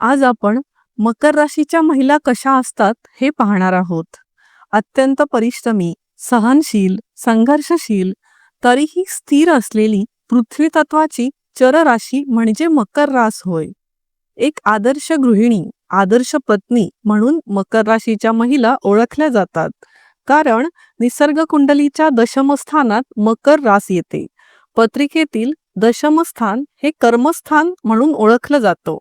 आज आपण मकर राशीच्या महिला कशा असतात हे पाहणार आहोत. अत्यंत परिश्रमी सहनशील संघर्षशील तरीही स्थिर असलेली पृथ्वी तत्वाची चर राशी म्हणजे मकर रास होय. एक आदर्श गृहिणी आदर्श पत्नी म्हणून मकर राशीच्या महिला ओळखल्या जातात. कारण निसर्ग कुंडलीच्या दशमस्थानात मकर रास येते. पत्रिकेतील दशमस्थान हे कर्मस्थान म्हणून ओळखलं जातं.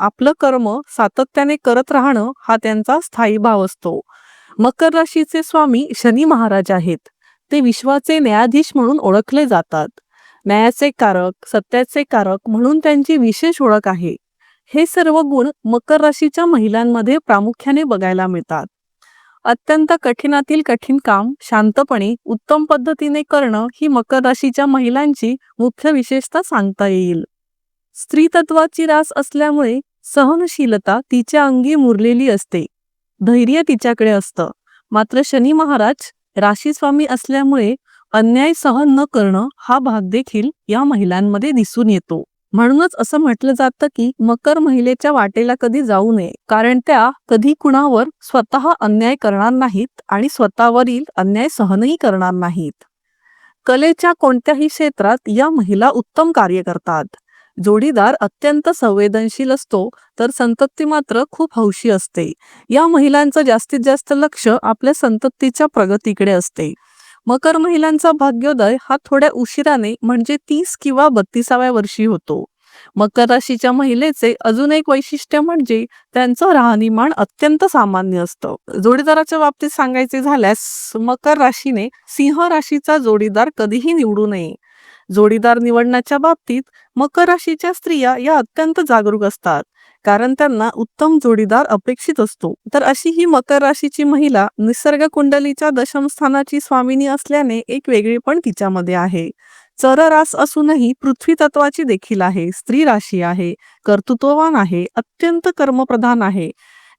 आपलं कर्म सातत्याने करत राहणं हा त्यांचा स्थायी भाव असतो. मकर राशीचे स्वामी शनी महाराज आहेत. ते विश्वाचे न्यायाधीश म्हणून ओळखले जातात. न्यायाचे कारक सत्याचे कारक म्हणून त्यांची विशेष ओळख आहे. हे सर्व गुण मकर राशीच्या महिलांमध्ये प्रामुख्याने बघायला मिळतात. अत्यंत कठीणातील कठीण काम शांतपणे उत्तम पद्धतीने करणं ही मकर राशीच्या महिलांची मुख्य विशेषता सांगता येईल. स्त्रीतत्वाची रास असल्यामुळे सहनशीलता तिच्या अंगी मुरलेली असते. धैर्य तिच्याकडे असतं. मात्र शनी महाराज राशीस्वामी असल्यामुळे अन्याय सहन न करणं हा भाग देखील या महिलांमध्ये दिसून येतो. म्हणूनच असं म्हटलं जातं की मकर महिलेच्या वाटेला कधी जाऊ नये कारण त्या कधी कुणावर स्वतः अन्याय करणार नाहीत आणि स्वतःवरील अन्याय सहनही करणार नाहीत. कलेच्या कोणत्याही क्षेत्रात या महिला उत्तम कार्य करतात. जोडीदार अत्यंत संवेदनशील असतो तर संतती मात्र खूप हौशी असते. या महिलांचं जास्तीत जास्त लक्ष आपल्या संततीच्या प्रगतीकडे असते. मकर महिलांचा भाग्योदय हा थोड्या उशिराने म्हणजे तीस किंवा बत्तीसाव्या वर्षी होतो. मकर राशीच्या महिलेचे अजून एक वैशिष्ट्य म्हणजे त्यांचं राहणीमान अत्यंत सामान्य असतं. जोडीदाराच्या बाबतीत सांगायचे झाल्यास मकर राशीने सिंह राशीचा जोडीदार कधीही निवडू नये. जोडीदार निवडण्याच्या बाबतीत मकर राशीच्या स्त्रिया या अत्यंत जागरूक असतात. कारण त्यांना उत्तम जोडीदार अपेक्षित असतो. तर अशी ही मकर राशीची महिला निसर्ग कुंडलीच्या दशमस्थानाची स्वामिनी असल्याने एक वेगळेपण तिच्यामध्ये आहे. चररास असूनही पृथ्वी तत्वाची देखील आहे. स्त्री राशी आहे. कर्तृत्ववान आहे. अत्यंत कर्मप्रधान आहे.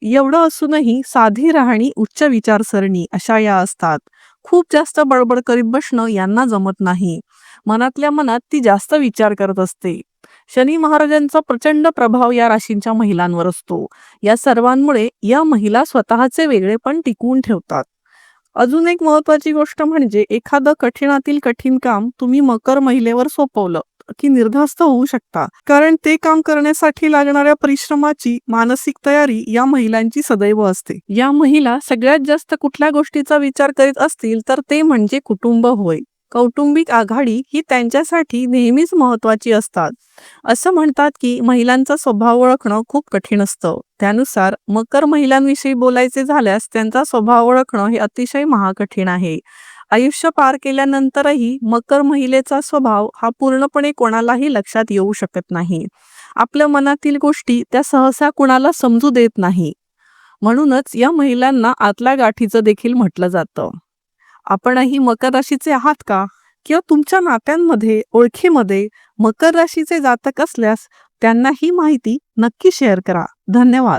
एवढं असूनही साधी राहणी उच्च विचारसरणी अशा या असतात. खूप जास्त बडबड करीत बसणं यांना जमत नाही. मनातल्या मनात ती जास्त विचार करत असते. शनी महाराजांचा प्रचंड प्रभाव या राशींच्या महिलांवर असतो. या सर्वांमुळे या महिला स्वतःचे वेगळेपण टिकवून ठेवतात. अजून एक महत्वाची गोष्ट म्हणजे एखादं कठीणातील कठीण काम तुम्ही मकर महिलेवर सोपवलं की निर्धास्त होऊ शकता. कारण ते काम करण्यासाठी लागणाऱ्या परिश्रमाची मानसिक तयारी या महिलांची सदैव असते. या महिला सगळ्यात जास्त कुठल्या गोष्टीचा विचार करीत असतील तर ते म्हणजे कुटुंब होय. कौटुंबिक आघाडी ही त्यांच्यासाठी नेहमीच महत्वाची असतात. असं म्हणतात की महिलांचा स्वभाव ओळखणं खूप कठीण असतं. त्यानुसार मकर महिलांविषयी बोलायचे झाल्यास त्यांचा स्वभाव ओळखणं हे अतिशय महाकठीण आहे. आयुष्य पार केल्यानंतरही मकर महिलेचा स्वभाव हा पूर्णपणे कोणालाही लक्षात येऊ शकत नाही. आपल्या मनातील गोष्टी त्या सहसा कुणाला समजू देत नाही. म्हणूनच या महिलांना आतल्या गाठीचं देखील म्हटलं जातं. आपणही मकर राशीचे आहात का? किंवा तुमच्या नात्यांमध्ये ओळखीमध्ये मकर राशीचे जातक असल्यास त्यांना ही माहिती नक्की शेअर करा. धन्यवाद.